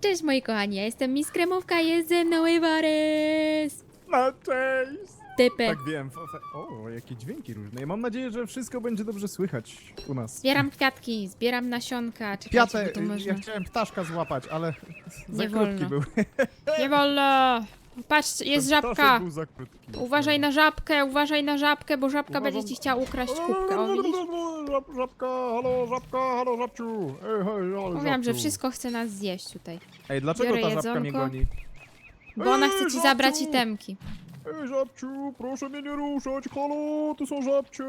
Cześć moi kochani, ja jestem Miss Kremówka, jest ze mną Iwarys! No cześć! Typy. Tak wiem. O, jakie dźwięki różne. Ja mam nadzieję, że wszystko będzie dobrze słychać u nas. Zbieram kwiatki, zbieram nasionka, czekajcie, Piatę, bo to y, można... ja chciałem ptaszka złapać, ale za Nie krótki wolno. był. Nie wolno! Patrz, jest Ten żabka! ptaszek był za krótki. Uważaj na żabkę, uważaj na żabkę, bo żabka Uważam. będzie ci chciała ukraść kubkę, o widzisz? Żab, żabka, halo, żabka, halo, żabciu. Ej, hej, ale Mówiłam, że żabciu. wszystko chce nas zjeść tutaj, Ej, dlaczego Biorę ta żabka mnie jedzonko. goni? bo ona Ej, chce ci żabciu! zabrać itemki. Ej, żabciu, proszę mnie nie ruszać, halo, tu są żabcie.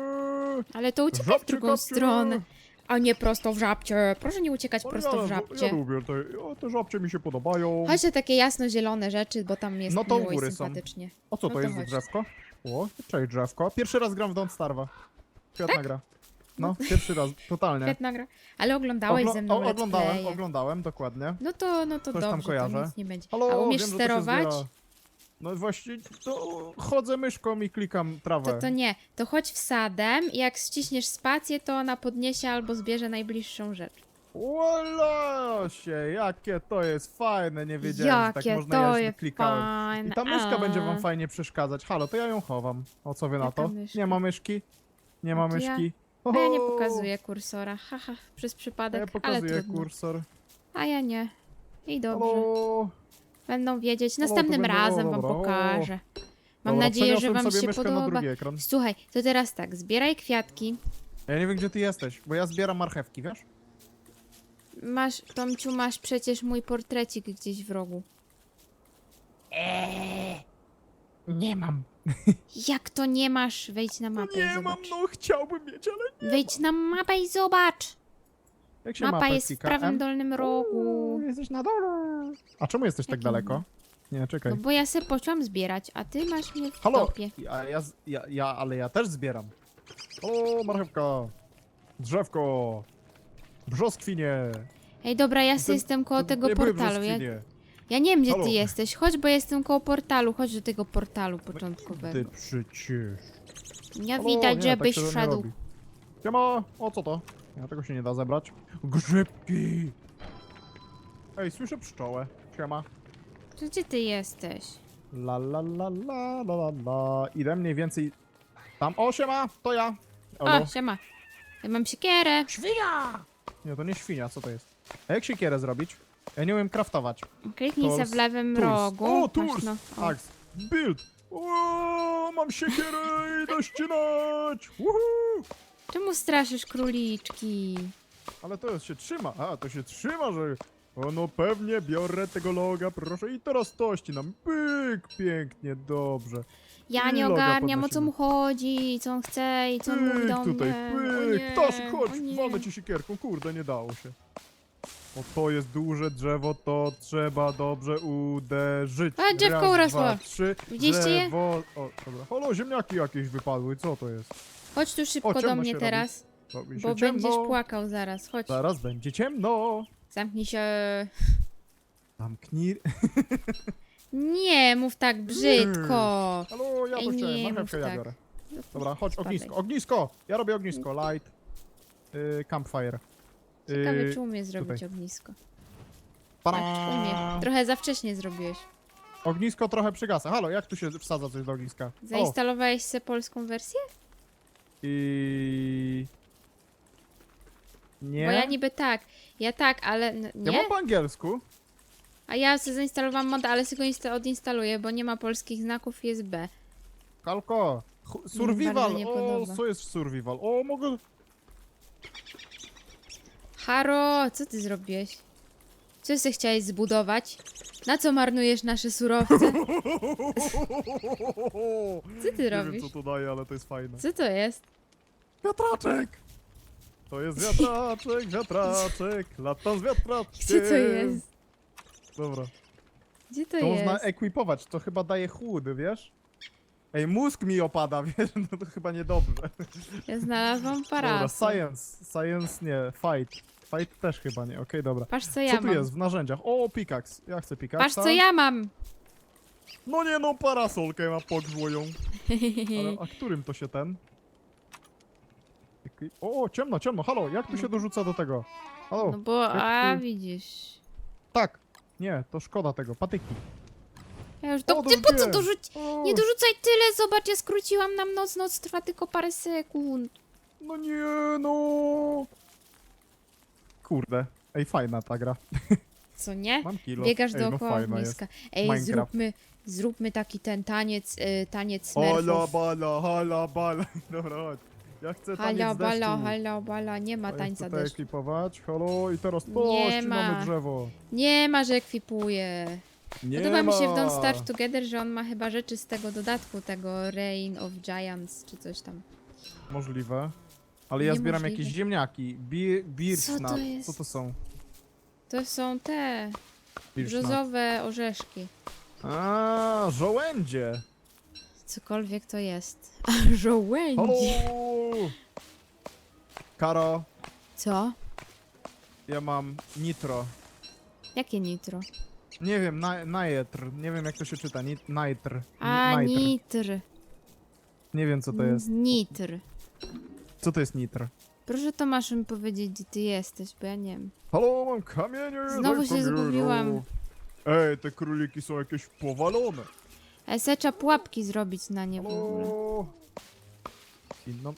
Ale to uciekaj w Żabcie, drugą kapcie. stronę, a nie prosto w żabcie. Proszę nie uciekać prosto ja, w Ja żabcie. lubię te, o, te żabcie mi się podobają. Chodź na takie jasno-zielone rzeczy, bo tam jest No to u miło i góry są. sympatycznie. O co No to to jest za chodź. drzewko? O, cześć drzewko. Pierwszy raz gram w Don't Starva. Świetna Tak? gra. No, pierwszy raz, totalnie. Świetna gra. Ale oglądałeś Oglo- ze mną o, let's oglądałem, playe. oglądałem, dokładnie. No to, no to Coś tam dobrze, to kojarzę. nic nie będzie. Halo, A umiesz wiem, że to się sterować? zbiera. No właśnie, to chodzę myszką i klikam trawę. To, to nie. To chodź wsadem i jak ściśniesz spację, to ona podniesie albo zbierze najbliższą rzecz. Łolosie, jakie to jest fajne, nie wiedziałem, że tak można to jest klikałem. I ta myszka a. będzie wam fajnie przeszkadzać. Halo, to ja ją chowam. O co wy na Jaka to? myszka? Nie ma myszki? Nie ma No to ja- myszki? A ja nie pokazuję kursora. Haha, przez A przypadek, Ja ale pokazuję trudno. kursor. A ja nie. I dobrze. Halo. Będą wiedzieć. Następnym będzie- razem o, wam dobra, o. pokażę. Mam Dobra, nadzieję, że przeniosłem wam sobie się myszkę na podoba. drugi ekran. Słuchaj, to teraz tak, zbieraj kwiatki. Ja nie wiem, gdzie ty jesteś, bo ja zbieram marchewki, wiesz? Masz, Tomciu, masz przecież mój portrecik gdzieś w rogu. Nie mam. Jak to nie masz? Wejdź na mapę i Nie mam, zobacz. no chciałbym mieć, ale Wejdź na mapę i zobacz. jak się Mapa mapę jest w klika? prawym M? dolnym rogu. Uuu, Jesteś na dole. A czemu jesteś tak Jakim daleko? Nie, czekaj. No bo ja se poszłam zbierać, a ty masz mnie w Halo! topie. Ja, ja, z- ja, ja, ale ja też zbieram. O, marchewka. Drzewko. Brzoskwinie. Ej, dobra, ja se jestem koło tego nie były portalu. Ja, brzoskwinie. ja nie wiem, gdzie Halo. ty jesteś. Chodź, bo jestem koło portalu. Chodź do tego portalu Ty początkowego. przecież. Nie Halo, widać, nie, żebyś tak się to nie szedł. robi. Siema, o co to? Ja tego się nie da zebrać. Grzybki. Ej, słyszę pszczołę. Siema. To Gdzie ty jesteś? La la la la la la la. Idę mniej więcej tam. O, siema, to ja. Elo. O, siema. Ja mam siekierę. Świnia! Nie, to nie świnia, co to jest? A jak siekierę zrobić? Ja nie umiem craftować. Kliknij se Tools. w lewym Tools. rogu. O, Masz tools! no, o. Axe. Build! O, mam siekierę, idę ścinać! Woohoo! Czemu straszysz króliczki? Ale to się trzyma. A, to się trzyma, że... O, no pewnie biorę tego loga, proszę. I teraz to ścinam. Pyk, pięknie, dobrze. Ja I nie loga ogarniam o co mu chodzi, co on chce i co on mówi do Pyk tutaj, mnie. O pyk. nie, Ptaszek, chodź, o nie. ci siekierką. Kurde, nie dało się. O, to jest duże drzewo, to trzeba dobrze uderzyć. A, Raz, urosło. Dwa, trzy. Widzieliście je? drzewo... O, dobra. Halo, ziemniaki jakieś wypadły, co to jest? Chodź tu szybko O, do ciemno mnie się teraz, Robi się bo ciemno. będziesz płakał zaraz. Chodź, Zaraz będzie ciemno. Zamknij się. Zamknij... Nie, mów tak brzydko. Halo, ja Ej, to chciałem, nie mów marchewkę ja tak. biorę. Dobra, chodź, Spadaj. ognisko, ognisko! Ja robię ognisko, light. Y, campfire. Ciekawe, Y, czy umie zrobić tutaj. ognisko. Tak, umie. Trochę za wcześnie zrobiłeś. Ognisko trochę przygasa. Halo, jak tu się wsadza coś do ogniska? Zainstalowałeś sobie polską wersję? i... Nie? Bo ja niby tak. Ja tak, ale n- Ja nie? mam po angielsku. A ja sobie zainstalowałam moda, ale sobie go insta- odinstaluję, bo nie ma polskich znaków i jest B. Kalko. Ch- bardzo Survival. nie O, podoba. co jest survival? O, mogę... Haro, co ty zrobiłeś? Co ty chciałeś zbudować? Na co marnujesz nasze surowce? Co ty Nie robisz? wiem, co to daje, ale to jest fajne. Co to jest? Wiatraczek! To jest wiatraczek, wiatraczek, latam z wiatraczkiem. Gdzie to jest? Dobra. Gdzie to, To można jest? ekwipować, to chyba daje chłód, wiesz? Ej, mózg mi opada, wiesz? No to chyba niedobrze. Ja znalazłam Dobra, parasol. science, science nie, fight. Fight też chyba nie, okej, dobra. Patrz co Co ja tu mam. jest w narzędziach? O, pickaxe. Ja chcę pickaxe. Patrz co ja mam. No nie no, parasolkę ma podwoją. Ale a którym to się ten? Ekwi- O, ciemno, ciemno, halo, jak tu się dorzuca do tego? Halo, No bo, jak a tu- widzisz. tak. Nie, to szkoda tego, patyki. Ja już O, do... Ty po co dorzuciłem. dorzuć? O, Nie dorzucaj tyle, zobacz, ja skróciłam nam noc, noc trwa tylko parę sekund. No nie, no. Kurde. Ej, fajna ta gra. Co nie? Mam kilo. Biegasz Ej, dookoła no fajna jest. ogniska. Ej, Minecraft. zróbmy, zróbmy taki ten taniec, y, taniec Hala smurfów. bala, hala bala. Dobra, chodź. Ja chcę taniec Hala, z bala, deszczu. hala, bala, nie ma A ja tańca chcę tutaj deszczu. ekwipować. Halo, i teraz Nie pości ma. drzewo. Nie ma, że ekwipuję. Nie Podoba mi się w. Don't Starve Together, że on ma chyba rzeczy z tego dodatku, tego Reign of Giants, czy coś tam. Możliwe. Ale ja zbieram Niemożliwe. jakieś ziemniaki. Bi Co to jest? Co to są? To są te Birch nut. brzozowe orzeszki. A, żołędzie. Cokolwiek to jest. A, żołędzie. Halo! Karo, Co? ja mam nitro. Jakie nitro? Nie wiem, na, najetr. Nie wiem jak to się czyta. Nit, nitr. N- A, nitr. nitr. Nie wiem co to jest. Nitr. Co to jest nitr? Proszę Tomaszu mi powiedzieć, gdzie ty jesteś, bo ja nie wiem. Halo, mam kamienie! Znowu daj się kamieniu. zgubiłam. Ej, te króliki są jakieś powalone. Ale se trzeba pułapki zrobić na nie w ogóle. Halo. I No,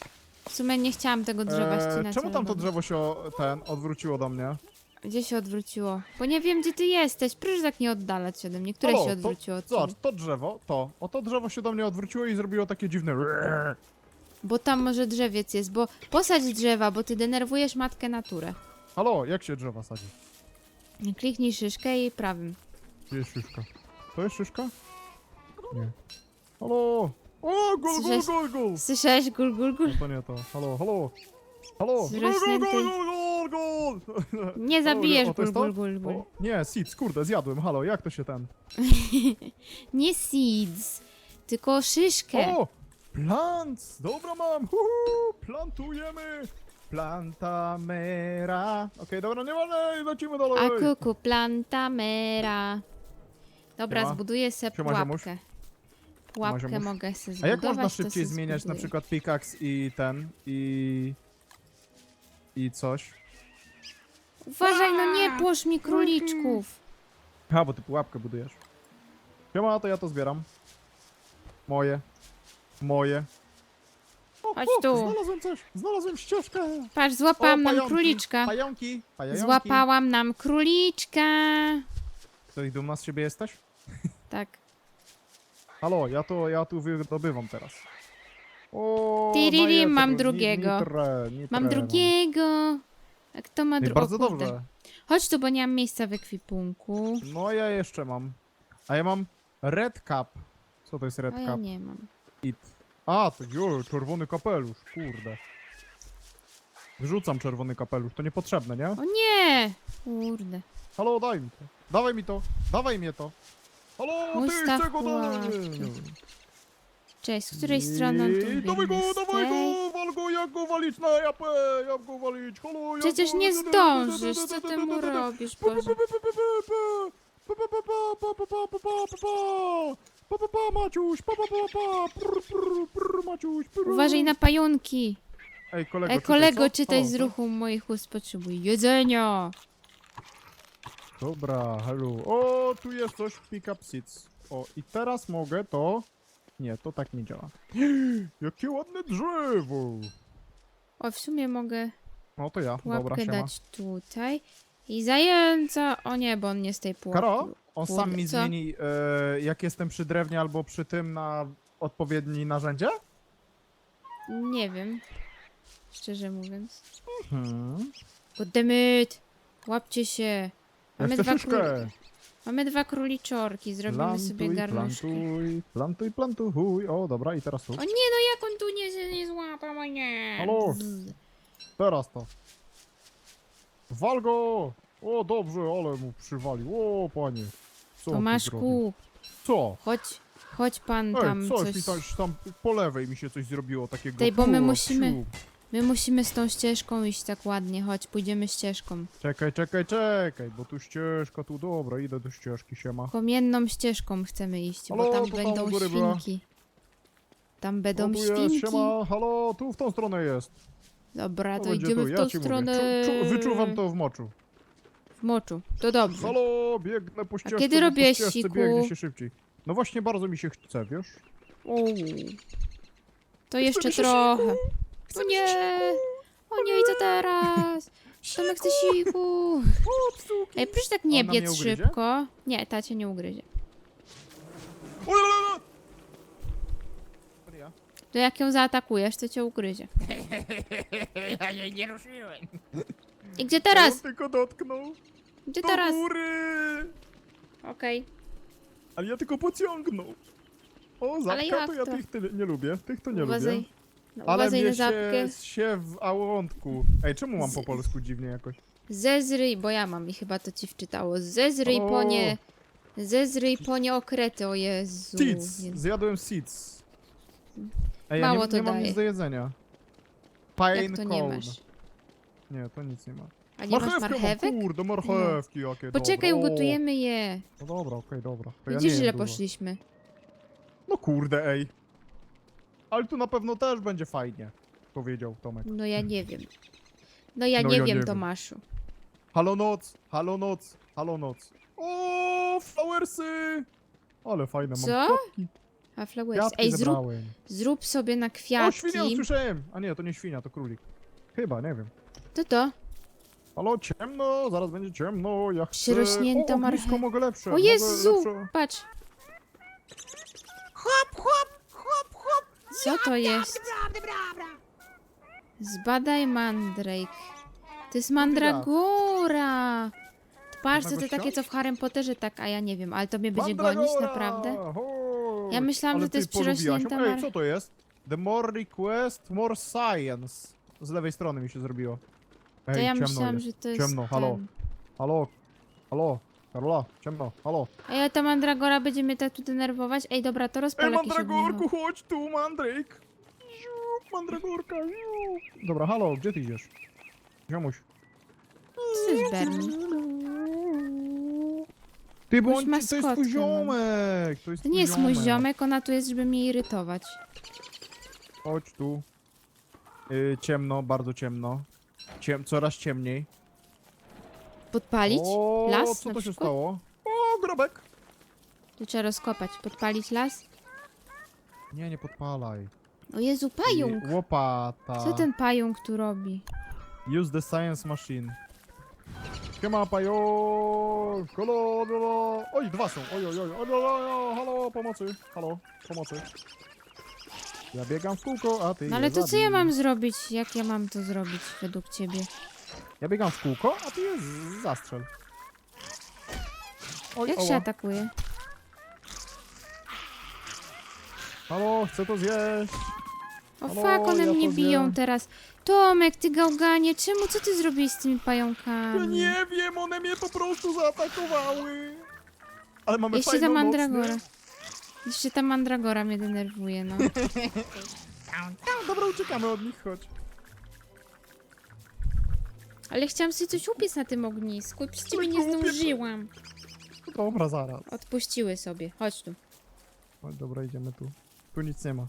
W sumie nie chciałam tego drzewa e, ścinać. czemu ale tam to dobra. drzewo się o- ten odwróciło do mnie? Gdzie się odwróciło? Bo nie wiem, gdzie ty jesteś. Proszę tak nie oddalać się ode mnie. Które Halo, się to- odwróciło od Zobacz, ciebie? to drzewo, to, o to drzewo się do mnie odwróciło i zrobiło takie dziwne Bo tam może drzewiec jest, bo posadź drzewa, bo ty denerwujesz matkę naturę. Halo, jak się drzewa sadzi? Kliknij szyszkę i prawym. Gdzie jest szyszka? To jest szyszka? Nie. Halo! O, gul, gul, Słyszałeś- gul, gul! Słyszałeś gul gul gul? No to nie to. Halo, halo! Halo! Gul, gul, Zrośnięty. gul, gul, gul, gul! Nie zabijesz o, to gul jest to? gul gul gul. O, nie, seeds, kurde, zjadłem, halo, jak to się ten... Nie seeds, tylko szyszkę. O! Plants! Dobra mam! Huhu, plantujemy! Plantamera. Okej, dobra, nie ważne, lecimy A dalej! kuku plantamera. Dobra, Siema. zbuduję se Siema, ziomuś. pułapkę. Pułapkę ziomuś. mogę se A zbudować. jak można to szybciej zmieniać na zbuduję. przykład pickaxe i ten, i... i coś? Uważaj, no nie płosz mi króliczków. A, bo ty pułapkę budujesz. Siema, to ja to zbieram. Moje. Moje. O, Chodź o, tu. Znalazłem coś, znalazłem ścieżkę. Patrz, złapałam O, nam pająki, króliczka. Pająki, pająki. Złapałam nam króliczka. To i dumna z siebie jesteś? Tak. Halo, ja to, ja tu wydobywam teraz. O, Tiririm, najeżdżę mam drugiego. Nitrę, nitrę Mam drugiego. A kto ma No i drugiego? bardzo dobrze. Chodź tu, bo nie mam miejsca w ekwipunku. No ja jeszcze mam. A ja mam red cap. Co to jest red A ja cap? nie mam. It. A, to jo, czerwony kapelusz, kurde. Wyrzucam czerwony kapelusz, to niepotrzebne, nie? O nie! Kurde. Halo, daj mi to. Dawaj mi to. Dawaj mnie to. Halo, ty. Cześć, z której strony on tu dawaj go, dawaj go, wal go, jak go walić na japę, jak go walić, halo, jak Przecież go- nie zdążysz, co ty mu robisz, Uważaj na pająki. Ej, kolego, Ej, czytaj, kolego, czytaj z ruchu moich ust, potrzebuję jedzenia. Dobra, hello. O, tu jest coś, pick up seeds. O, i teraz mogę to... Nie, to tak nie działa. Jakie ładne drzewo! O, w sumie mogę No to ja, dobra, pułapkę siema. dać tutaj. I zająca... O nie, bo on nie z tej pułapki. Karo, on sam mi co? zmieni, e, jak jestem przy drewnie albo przy tym na odpowiedni narzędzie? Nie wiem. Szczerze mówiąc. Hmm. Goddammit! Łapcie się. Mamy dwa, szyszkę. król... Mamy dwa króliczorki, zrobimy sobie Plantuj, garnuszki. plantuj, plantuj, plantuj. O, dobra, i teraz tu. O nie, no jak on tu nie, nie złapał, o nie. Halo? Bzz. Teraz to. Wal go! O, dobrze, ale mu przywalił. O, panie. Co? Tomaszku, Co? chodź, chodź pan Ej, tam coś, coś... mi coś tam po lewej mi się coś zrobiło takiego. Tej, bo my musimy- siu. My musimy z tą ścieżką iść tak ładnie, chodź, pójdziemy ścieżką. Czekaj, czekaj, czekaj, bo tu ścieżka, tu dobra, idę do ścieżki, siema. Kamienną ścieżką chcemy iść, bo Halo, tam to tam będą góry była. świnki. Tam będą tu jest, świnki. siema, halo, tu w tą stronę jest. Dobra, To będzie idziemy tu, w tą ci stronę. Czu, czu, wyczuwam to w moczu. moczu. To dobrze. Halo, biegnę po ścieżce. kiedy bo po robiłeś ścieżce siku? biegnie się szybciej. No właśnie bardzo mi się chce, wiesz? Uuu. To jeszcze się trochę. O nie! O nie, i co teraz? Tomek chce siku. Ej, proszę tak nie Ona mnie biec ugryzie? szybko. Nie, ta cię nie ugryzie. O, la, la, la. To nie ja. To jak ją zaatakujesz, to cię ugryzie. Ja jej nie ruszyłem. I gdzie On teraz? tylko dotknął. Gdzie Do teraz? góry. Okej. Ale ja tylko pociągnął. O, zapka jak to ja to? tych ty, nie lubię. Tych to nie lubię. Uważaj. No, Ale uważaj na mnie zapkę. się, się w ałątku. Ej, czemu mam po polsku dziwnie jakoś? Zezryj, bo ja mam i chyba to ci wczytało. Zezryj O. ponie. Zezryj ponie okrety, o Jezu. Seeds! Nie- Zjadłem seeds. Ej, Mało ja nie, to nie mam daje. nic do jedzenia. Pine Jak to nie cone. masz? Nie, to nic nie ma. A nie masz Marchewkę mam, marchewek? kurde, marchewki jakie Poczekaj, dobre. O, ugotujemy je. No dobra, okej, dobra. To ja Widzisz, nie dużo. poszliśmy. No kurde, ej. Ale tu na pewno też będzie fajnie, powiedział Tomek. No ja nie wiem. No ja No nie ja wiem, nie wiem. Tomaszu. Halo noc, halo noc, halo noc. O, flowersy! Ale fajne mam Co? kwiatki. A flowers. Kwiatki Ej, zrób, zebrałem. zrób sobie na O, kwiatki. świnia usłyszałem! A nie, to nie świnia, to królik. Chyba, nie wiem. To to. Halo, ciemno, zaraz będzie ciemno, ja chcę... Przyrośnięta o, marchew- ognisko mogę lepsze. O mogę Jezu! Lepsze. Patrz. Hop, hop. Co to jest? Zbadaj mandrake. To jest mandragora. Patrz, to takie co w Harrym Potterze tak, a ja nie wiem, ale to mnie będzie gonić naprawdę? Ja myślałam, Ale że to ty jest polubiłaś przyrośnięta Ej, mar- co to jest? The more request, more science. Z lewej strony mi się zrobiło. Ej, To ja ciemno myślałam, jest. że to jest Ciemno, halo. ten. Halo, halo, Karola, ciemno, halo. Ej, ta mandragora będzie mnie tak tu denerwować? Ej, dobra, to Ej, rozpal jakieś Mandragorku, ogniwo. chodź tu, Mandrake. Ziu, Mandragorka, ziu. Dobra, halo, gdzie ty idziesz? Ziomuś. Co to jest Bernie? Ty, bo to jest twój maskotkę mam. ziomek. To, jest To twój nie jest mój ziomek, ona tu jest, żeby mnie irytować. Chodź tu. Y, ciemno, bardzo ciemno. Ciem, coraz ciemniej. Podpalić? O, Las co na to się przykład? stało? O, grobek. Tu trzeba rozkopać. Podpalić las? Nie, nie podpalaj. O Jezu, pająk! I Łopata. Co ten pająk tu robi? Use the science machine. Siema pająk! Halo, halo. Oj, dwa są. Oj, oj, oj. Oj, oj, oj, halo, pomocy. Halo, pomocy. Ja biegam w kółko, a ty No ale je to co ja zabij. mam zrobić? Jak ja mam to zrobić według ciebie? Ja biegam w kółko, a ty je z- zastrzel. Oj, Jak oła. się atakuje? Halo, chcę to zjeść. O Halo, fuck, one ja mnie to biją wiem. teraz. Tomek, ty gałganie, czemu, co ty zrobiłeś z tymi pająkami? Nie wiem, one mnie po prostu zaatakowały. Ale mamy Jeszcze ta fajną mandragora. nocny. Jeszcze ta mandragora mnie denerwuje, no. Dobra, uciekamy od nich, chodź. Ale chciałam sobie coś upiec na tym ognisku i przez ciebie nie zdążyłam. Dobra, zaraz. Odpuściły sobie. Chodź tu. Chodź, dobra, idziemy tu. Tu nic nie ma.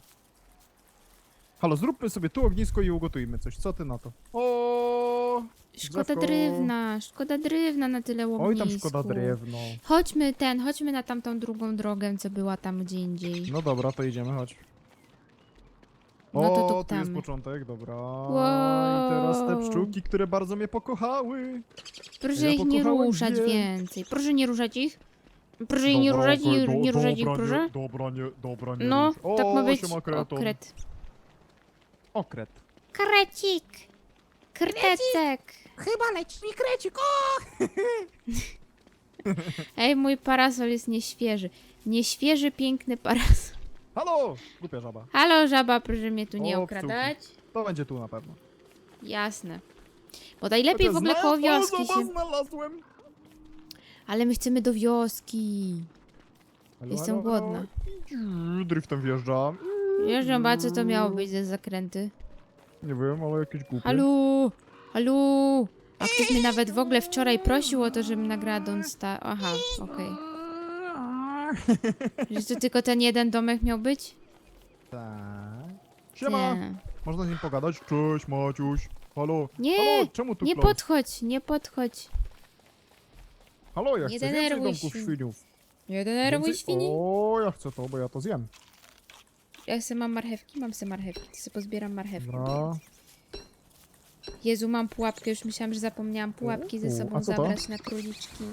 Halo, zróbmy sobie tu ognisko i ugotujmy coś. Co ty na to? O, Szkoda Drzewko. drewna, szkoda drewna na tyle ognisku. Oj, tam szkoda drewno. Chodźmy ten, chodźmy na tamtą drugą drogę, co była tam gdzie indziej. No dobra, to idziemy, chodź. O, No to tu jest tuptamy. początek, dobra. Wow. I teraz te pszczółki, które bardzo mnie pokochały. Proszę Ja ich nie pokochałem ruszać je. więcej. Proszę nie ruszać ich. Proszę ich nie Dobra, ruszać, okej, nie, do- nie ruszać ich, dobra, proszę. Nie, dobra, nie, dobra, nie No, rusz. o, tak ma być. siema, kreton. Okret. Okret. Krecik! Kretecek! chyba leci mi krecik. O! Ej, mój parasol jest nieświeży. Nieświeży, piękny parasol. Halo! Głupia żaba. Halo, żaba, proszę mnie tu nie O, okradać. To będzie tu na pewno. Jasne. Bo najlepiej w ogóle koło wioski się... znalazłem. Ale my chcemy do wioski. Halo, Jestem halo, halo. głodna. Iu, Driftem wjeżdżam. Wiesz, żaba, co to miało być za zakręty? Nie wiem, ale jakieś głupie. Halu! Halu! A ktoś mnie nawet w ogóle wczoraj prosił o to, żebym nagrała Don't Star... Aha, okej. Że to tylko ten jeden domek miał być? Tak. Siema! Nie. Można z nim pogadać? Cześć, Maciuś. Halo. Nie, Halo, czemu tu Nie podchodź, nie podchodź. Halo, ja Nie chcę więcej denerwuj domków świn- świniów. Nie denerwuj Więcej- świni. O, ja chcę to, bo ja to zjem. Ja se mam marchewki, mam se marchewki. To sobie pozbieram marchewki. Dobra. Jezu, mam pułapkę, już myślałam, że zapomniałam pułapki ze Uuu, sobą co to? zabrać na króliczki.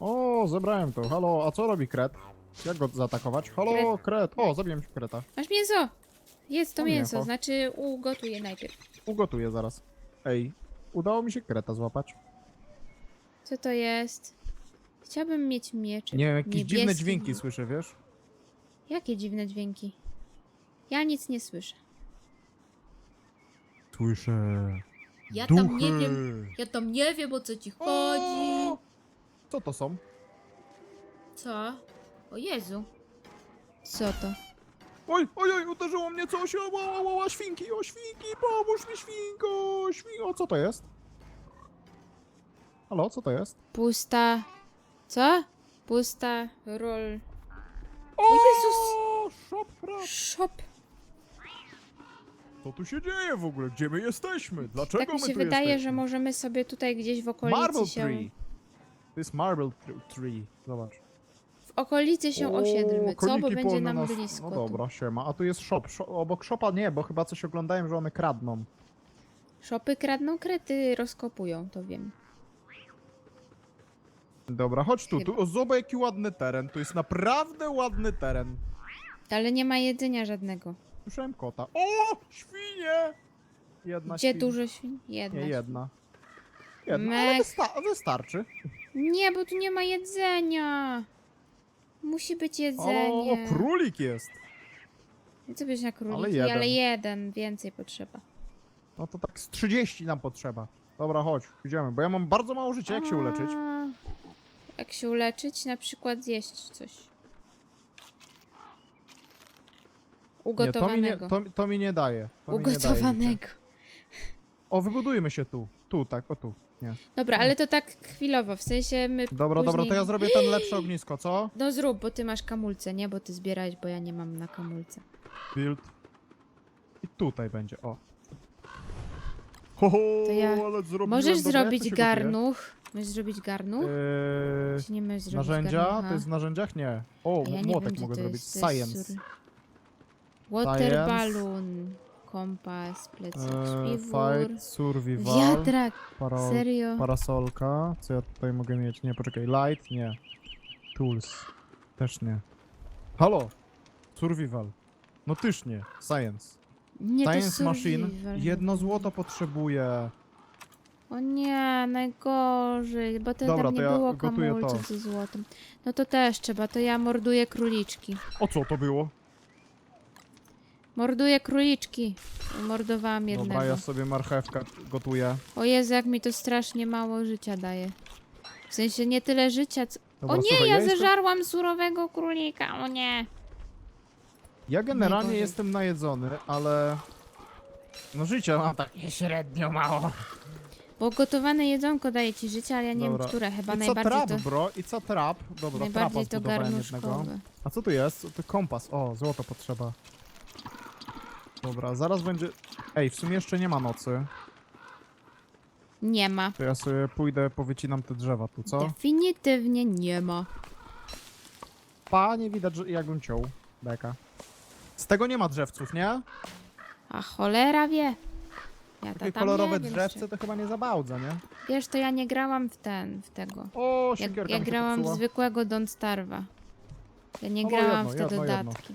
O, zebrałem to. Halo, a co robi kret? Jak go zaatakować? Halo, kret. O, zabiłem ci kreta. Masz mięso! Jest to O, mięso, mięcho. znaczy ugotuję najpierw. Ugotuję zaraz. Ej, udało mi się kreta złapać. Co to jest? Chciałabym mieć mieczyk. Nie wiem, jakieś dziwne niebieski. dźwięki słyszę, wiesz? Jakie dziwne dźwięki? Ja nic nie słyszę. Słyszę. Ja tam nie wiem. Ja tam nie wiem o co ci chodzi. Co to są? Co? O Jezu. Co to? Oj, oj, oj, uderzyło mnie coś, o, o, o, o, świnki, o, świnki, pomóż mi, świnko, świnko, co to jest? Halo, co to jest? Pusta. Co? Pusta rol. O, Jezus! Shop frap. Shop. Co tu się dzieje w ogóle? Gdzie my jesteśmy? Dlaczego Tak mi my się tu wydaje, jesteśmy? że możemy sobie tutaj gdzieś w okolicy Marble się... Tree. To jest Marble tr- Tree, zobacz. W okolicy się O, osiedlmy, co? Bo będzie polne nam nas- blisko. No tu. dobra, siema. A tu jest shop. Szo- obok shopa nie, bo chyba coś oglądałem, że one kradną. Szopy kradną, krety rozkopują, to wiem. Dobra, chodź tu. tu o, zobacz jaki ładny teren. To jest naprawdę ładny teren. Ale nie ma jedzenia żadnego. Słyszałem kota. O! Świnie! Jedna Gdzie świn... dużo świn? Jedna. Nie, świn. jedna. Jedna, ale wysta- wystarczy. Nie, bo tu nie ma jedzenia. Musi być jedzenie. o, królik jest. I Co byś na króliki? Ale jeden. Ale jeden, więcej potrzeba. No to tak z 30 nam potrzeba. Dobra, chodź, idziemy, bo ja mam bardzo mało życia. Jak się uleczyć? A, Jak się uleczyć? Na przykład zjeść coś. Nie, to mi nie, Ugotowanego. to, to mi nie daje. To mi nie daje życia. Ugotowanego. o, wybudujmy się tu. Tu, tak, o tu. Nie. Dobra, ale to tak chwilowo, w sensie my Dobra, dobra, to później- ja zrobię ten lepsze ognisko, co? No zrób, bo ty masz kamulce, nie? Bo ty zbierałeś, bo ja nie mam na kamulce. Build. I tutaj będzie, o. Ho, ho, To ja- ale zrobiłem, Możesz dobra, jak to zrobić się gotuje? garnuch. Możesz zrobić garnuch? Eee, Czy nie możesz zrobić narzędzia? garnucha? To jest w narzędziach? Nie. O, A ja nie młotek wiem, gdzie mogę to zrobić. jest, to jest Science. sur- Water Science. balloon. Kompas, plecak, Eee, śpiwór. fight, survival, Wiatrak, parol, serio. parasolka. Co ja tutaj mogę mieć? Nie, poczekaj. Light? Nie. Tools. Też nie. Halo! Survival. No tyż nie. Science. Nie, to Science Machine. survival. Jedno złoto potrzebuję. O nie, najgorzej, bo to Dobra, tam nie to ja było gotuję to. ze złotem. No to też trzeba, to ja morduję króliczki. O co to było? Morduję króliczki. Mordowałam jednego. Dobra, ja sobie marchewkę gotuję. O Jezu, jak mi to strasznie mało życia daje. W sensie nie tyle życia, co... Dobra, o nie, słuchaj, ja, jestem- zeżarłam surowego królika, o nie. Ja generalnie Najgorzej. jestem najedzony, ale... No życia mam tak. Średnio mało. Bo gotowane jedzonko daje ci życie, ale ja nie Dobra. wiem, które. Chyba I co najbardziej trap, to... bro? I co trap? Dobra, trapa Najbardziej to zbudowałem jednego. garnuszkowe. A co tu jest? To kompas. O, złoto potrzeba. Dobra, zaraz będzie... Ej, w sumie jeszcze nie ma nocy. Nie ma. To ja sobie pójdę, powycinam te drzewa tu, co? Definitywnie nie ma. Pa, nie widać, że jakbym ciął. Beka. Z tego nie ma drzewców, nie? A cholera wie. Ja Takie tam kolorowe nie wiem, drzewce czy- to chyba nie zabałdza, nie? Wiesz, to ja nie grałam w ten, w tego. O, Ja, siekierka ja mi się grałam w popsuła. zwykłego Don't Starve'a. Ja nie No, grałam jedno, w te jedno, jedno. dodatki.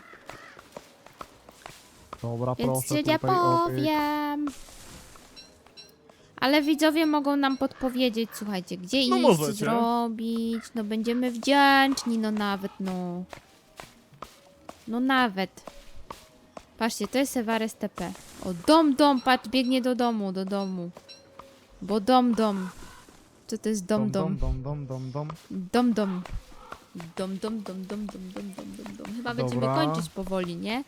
Dobra, Więc proszę ci nie tutaj o, powiem. Ale widzowie mogą nam podpowiedzieć, słuchajcie, gdzie No iść, możecie. zrobić. No będziemy wdzięczni, no nawet, no. No nawet. Patrzcie, to jest Ewares TP. O, dom, dom, patrz, biegnie do domu, do domu. Bo dom, dom. Co to jest dom, dom? dom, dom, dom, dom. Dom, dom. Dom, dom, dom, dom, dom, dom, dom, dom, dom. Chyba będziemy Dobra. kończyć powoli, nie?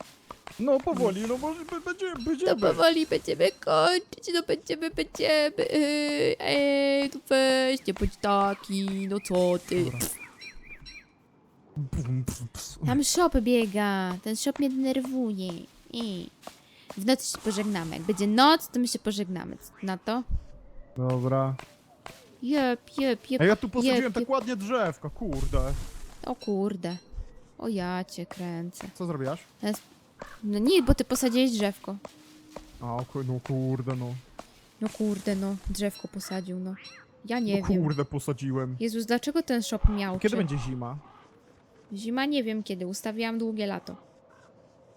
No powoli, no może b- będzie, To będziemy. powoli będziemy kończyć, no będziemy, będziemy. Ej, ej, tu weź, nie bądź taki, no co ty. Dobra. Bum, ps, ps. Tam shop biega, ten shop mnie denerwuje. I w nocy się pożegnamy. Jak będzie noc, to my się pożegnamy. Co Na to? Dobra. Jep, jep, jep. Ej, ja tu posadziłem jep, tak jep. ładnie drzewka, kurde. O kurde. O ja cię kręcę. Co zrobiłaś? No nie, bo ty posadziłeś drzewko. A, ku- no kurde, no. No kurde, no. Drzewko posadził, no. Ja nie no wiem. kurde, posadziłem. Jezus, dlaczego ten shop miał? Kiedy będzie zima? Zima nie wiem kiedy. Ustawiłam długie lato.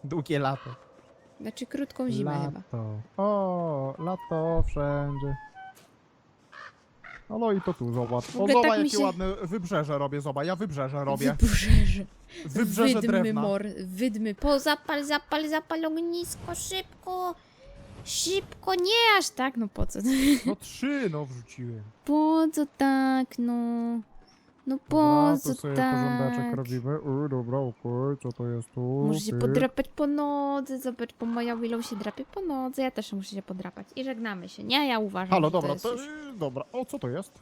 Długie lato. Znaczy krótką zimę chyba. lato. O, lato wszędzie. No, no i to tu, zobacz. W O, ogóle zobacz, tak mi jakie się- ładne wybrzeże robię, zobacz. Ja wybrzeże robię. Wybrzeże. Wybrzeże wydmy drewna. mor. Wydmy. Po zapal, zapal, zapal ognisko. Szybko. Szybko. Nie aż tak. No po co? No trzy, no wrzuciłem. Po co tak, no? No po Dobra, co tu sobie porządeczek tak? robimy. U, dobra, okej, co to jest tu? Muszę się Pyk. podrapać po nodze. Zobacz, po moja Willow się drapie po nodze. Ja też muszę się podrapać. I żegnamy się. Nie, ja uważam, Halo, że to dobra, jest to, już... dobra. O, co to jest?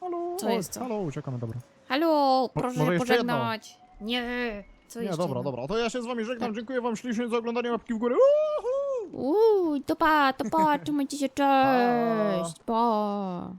Halo, Co o, jest to? Halo, uciekamy, dobra. Halo, proszę może się jeszcze jedno? pożegnać. Nie. Co Nie, jeszcze dobra, jedno? dobra. To ja się z wami żegnam. Tak. Dziękuję wam ślicznie za oglądanie łapki w górę. Uhu! Uuu, to pa, to pa, trzymajcie się, cześć, pa.